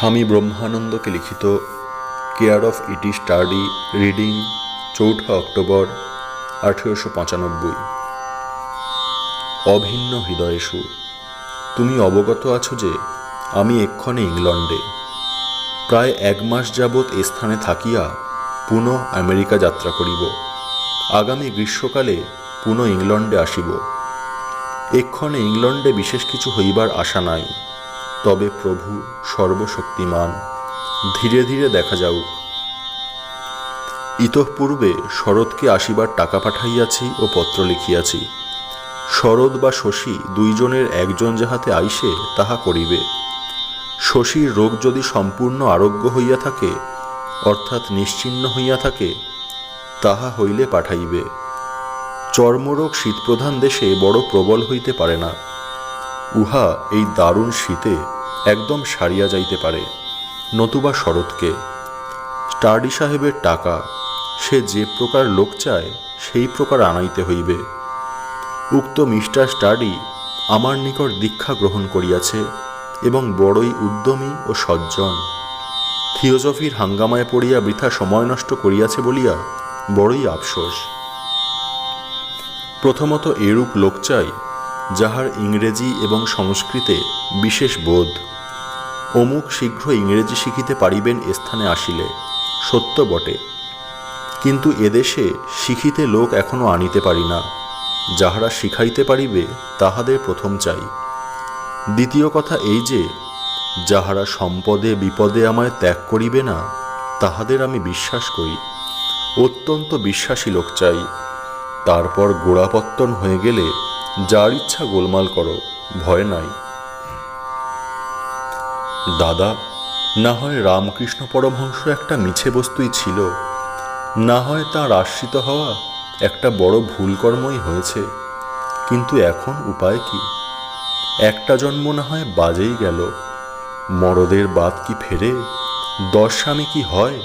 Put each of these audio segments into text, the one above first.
স্বামী ব্রহ্মানন্দকে লিখিত care of ET Sturdy Reading চৌঠা অক্টোবর আঠেরোশো পঁচানব্বই। অভিন্ন হৃদয়েষু তুমি অবগত আছো যে আমি এক্ষণে ইংলণ্ডে। প্রায় এক মাস যাবৎ এ স্থানে থাকিয়া পুনঃ আমেরিকা যাত্রা করিব। আগামী গ্রীষ্মকালে পুনঃ ইংলণ্ডে আসিব। এক্ষণে ইংলণ্ডে বিশেষ কিছু হইবার আশা নাই। তবে প্রভু সর্বশক্তিমান। ধীরে ধীরে দেখা যাউক। ইতঃপূর্বে শরৎকে আসিবার টাকা পাঠাইয়াছি ও পত্র লিখিয়াছি। শরৎ বা শশী দুইজনের একজন যাহাতে আইসে তাহা করিবে। শশীর রোগ যদি সম্পূর্ণ আরোগ্য হইয়া থাকে, অর্থাৎ নিশ্চিন্ন হইয়া থাকে, তাহা হইলে পাঠাইবে। চর্মরোগ শীতপ্রধান দেশে বড় প্রবল হইতে পারে না। উহা এই দারুণ শীতে একদম সারিয়া যাইতে পারে, নতুবা শরৎকে। স্টাডি সাহেবের টাকা, সে যে প্রকার লোক চায়, সেই প্রকার আনাইতে হইবে। উক্ত মিস্টার স্টাডি আমার নিকট দীক্ষা গ্রহণ করিয়াছে এবং বড়ই উদ্যমী ও সজ্জন। থিওজফির হাঙ্গামায় পড়িয়া বৃথা সময় নষ্ট করিয়াছে বলিয়া বড়ই আফসোস। প্রথমত এরূপ লোক চাই যাহার ইংরেজি এবং সংস্কৃতে বিশেষ বোধ। অমুক শীঘ্র ইংরেজি শিখিতে পারিবেন স্থানে আসিলে, সত্য বটে। কিন্তু এদেশে শিখিতে লোক এখনও আনিতে পারি না। যাহারা শিখাইতে পারিবে, তাহাদের প্রথম চাই। দ্বিতীয় কথা এই যে, যাহারা সম্পদে বিপদে আমায় ত্যাগ করিবে না, তাহাদের আমি বিশ্বাস করি। অত্যন্ত বিশ্বাসী লোক চাই। তারপর গোড়াপত্তন হয়ে গেলে যার ইচ্ছা গোলমাল করো, ভয় নাই। দাদা, না হয় রামকৃষ্ণ পরমহংস একটা মিছে বস্তুই ছিল। না হয় তার আশ্রিত হওয়া একটা বড় ভুল কর্মই হয়েছে। কিন্তু এখন উপায় কি? একটা জন্ম না হয় বাজেই গেল। মরদের বাদ কি ফেরে? দশ স্বামী কি হয়?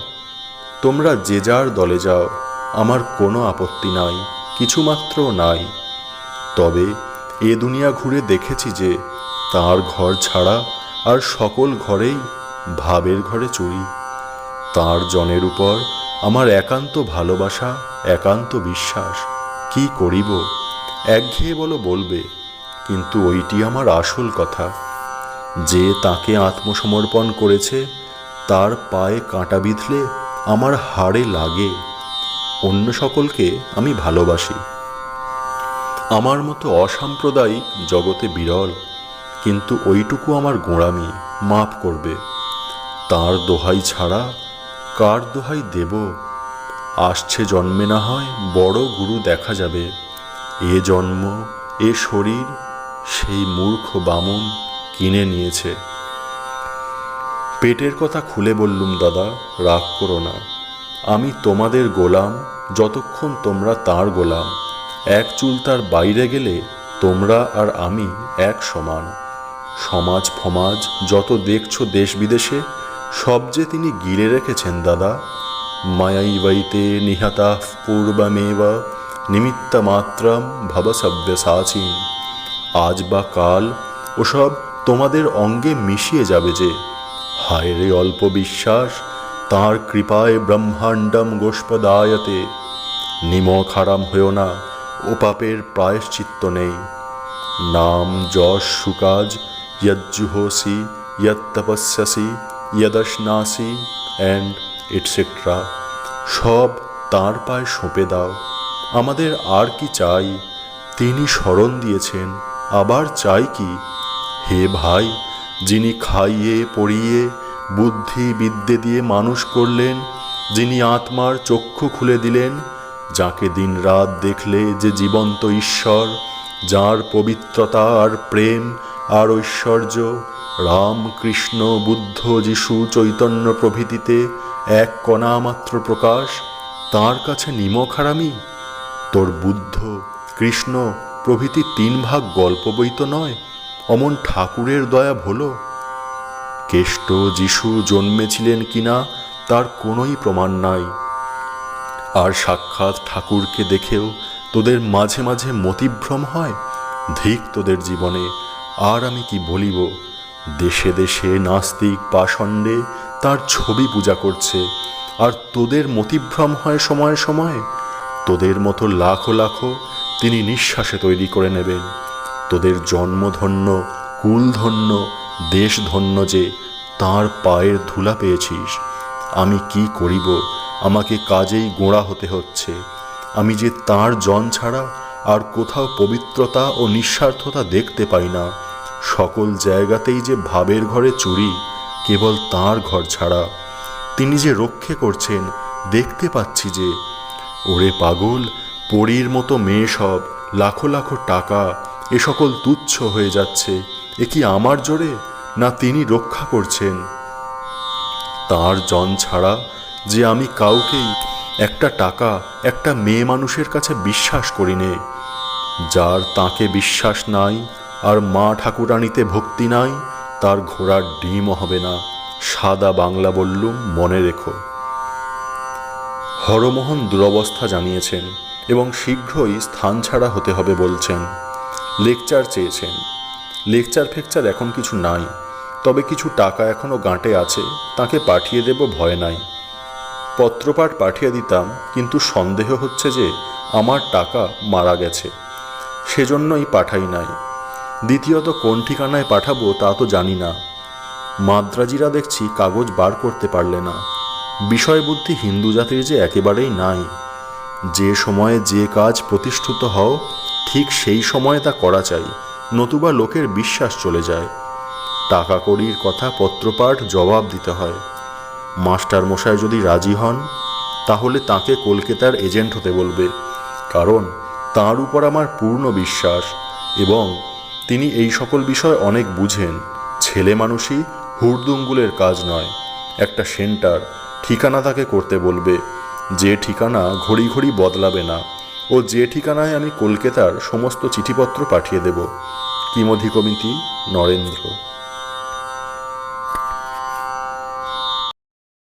তোমরা যে যার দলে যাও, আমার কোনো আপত্তি নাই কিছুমাত্র নাই। তবে এ দুনিয়া ঘুরে দেখেছি যে তার ঘর ছাড়া আর সকল ঘরেই ভাবের ঘরে চুরি। তার জনের উপর আমার একান্ত ভালোবাসা, একান্ত বিশ্বাস। কি করিব? একঘেয়ে বলো বলবে, কিন্তু ওইটি আমার আসল কথা। যে তাকে আত্মসমর্পণ করেছে, তার পায়ে কাঁটা বিঁধলে আমার হাড়ে লাগে। অন্য সকলকে আমি ভালোবাসি। আমার মতো অসাম্প্রদায়িক জগতে বিরল, কিন্তু ওইটুকু আমার গোঁড়ামি মাফ করবে। তার দোহাই ছাড়া কার দোহাই দেব? আসছে জন্মে না হয় বড় গুরু দেখা যাবে। এ জন্ম, এ শরীর, সেই মূর্খ বামন কিনে নিয়েছে। পেটের কথা খুলে বললুম, দাদা, রাগ করো না। আমি তোমাদের গোলাম, যতক্ষণ তোমরা তার গোলাম। এক চুল তার বাইরে গেলে তোমরা আর আমি এক সমান। সমাজ ফমাজ যত দেখছ দেশ বিদেশে, সব যে তিনি গিলে রেখেছেন দাদা। মায়াইবৈতে নিহতা পূর্বমেব, নিমিত্ত মাত্রাম ভবসব্যসাচীন আজ বা কাল ওসব তোমাদের অঙ্গে মিশিয়ে যাবে যে। হায় রে অল্প বিশ্বাস, তাঁর কৃপায় ব্রহ্মাণ্ডম গোষ্পদায়তে। নিমক হারাম হয়েও না ও পাপের প্রায়শ্চিত্ত নেই। নাম যশ সুকাজ যজ্জুহসি তপস্যাসি যদশ্নাসি অ্যান্ড এটসেট্রা সব তাঁর পায়ে সঁপে দাও। আমাদের আর কি চাই? তিনি স্মরণ দিয়েছেন। আবার চাই কি? হে ভাই, যিনি খাইয়ে, পড়িয়ে, বুদ্ধি বিদ্যে দিয়ে মানুষ করলেন, যিনি আত্মার চক্ষু খুলে দিলেন যাকে দিন রাত দেখলে যে জীবন্ত ঈশ্বর, যার পবিত্রতা আর প্রেম আর ঐশ্বর্য রাম কৃষ্ণ বুদ্ধ যিশু চৈতন্য প্রভৃতিতে এক কণা মাত্র প্রকাশ, তার কাছে নিমক হারামি? তোর বুদ্ধ কৃষ্ণ প্রভৃতি তিন ভাগ গল্প বই তো নয়, অমন ঠাকুরের দয়া ভোলো। কেষ্ট যিশু জন্মেছিলেন কিনা তার কোনোই প্রমাণ নাই। আর সাক্ষাৎ ঠাকুরকে দেখেও তোদের মাঝে মাঝে মতিভ্রম হয়? ধিক তোদের জীবনে, আর আমি কি বলিব? দেশে দেশে নাস্তিক পাষণ্ডে তার ছবি পূজা করছে, আর তোদের মতিভ্রম হয় সময়ে সময়ে? তোদের মতো লাখো লাখো তিনি নিঃশ্বাসে তৈরি করে নেবেন। তোদের জন্মধন্য, কুলধন্য, দেশধন্য যে তার পায়ের ধুলা পেয়েছিস, আমি কি করিব? আমাকে কাজেই গোড়া হতে হচ্ছে। আমি যে তার জন ছাড়া আর কোথাও পবিত্রতা ও নিঃস্বার্থতা দেখতে পাই না। সকল জায়গাতেই যে ভাবের ঘরে চুরি, কেবল তার ঘর ছাড়া। তিনি যে রক্ষে করছেন, দেখতে পাচ্ছি যে, ওরে পাগল, পরীর মতো মেয়ে সব, লাখো লাখো টাকা, এ সকল তুচ্ছ হয়ে যাচ্ছে, এ কি আমার জোরে? না তিনি রক্ষা করছেন। তার জন ছাড়া যে আমি কাউকেই একটা টাকা একটা মেয়ে মানুষের কাছে বিশ্বাস করি নে, যার তাকে বিশ্বাস নাই আর মা ঠাকুরানিতে ভক্তি নাই, তার ঘোড়ার ডিমও হবে না। সাদা বাংলা বললুম, মনে রেখো। হরমোহন দুরবস্থা জানিয়েছেন এবং শীঘ্রই স্থান ছাড়া হতে হবে বলছেন। লেকচার চেয়েছেন। লেকচার ফেকচার এখন কিছু নাই, তবে কিছু টাকা এখনও গাঁটে আছে, তাকে পাঠিয়ে দেব, ভয় নাই। পত্রপাঠ পাঠিয়ে দিতাম, কিন্তু সন্দেহ হচ্ছে যে আমার টাকা মারা গেছে। সেজন্যই পাঠাই নাই। দ্বিতীয়ত, কোন ঠিকানায় পাঠাবো তা তো জানি না। মাদ্রাজিরা দেখছি কাগজ বার করতে পারলে না। বিষয়বুদ্ধি হিন্দু জাতির যে একেবারেই নাই। যে সময়ে যে কাজ প্রতিষ্ঠিত হও, ঠিক সেই সময়ে তা করা চাই, নতুবা লোকের বিশ্বাস চলে যায়। টাকা কড়ির কথা পত্রপাঠ জবাব দিতে হয়। মাস্টার মশাই যদি রাজি হন, তাহলে তাকে কলকাতার এজেন্ট হতে বলবে। কারণ তার উপর আমার পূর্ণ বিশ্বাস এবং তিনি এই সকল বিষয় অনেক বুঝেন। ছেলে মানুষই হুড়দুঙ্গুলের কাজ নয়। একটা সেন্টার ঠিকানা তাকে করতে বলবে। যে ঠিকানা ঘড়ি ঘড়ি বদলাবে না। ও যে ঠিকানায় আমি কলকাতার সমস্ত চিঠিপত্র পাঠিয়ে দেব। কিমধি কমিটি নরেন্দ্র?